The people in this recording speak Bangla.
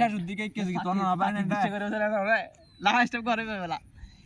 শেষের দিকে কেজি তো না বাইনা করে লাস্ট করে বেলা।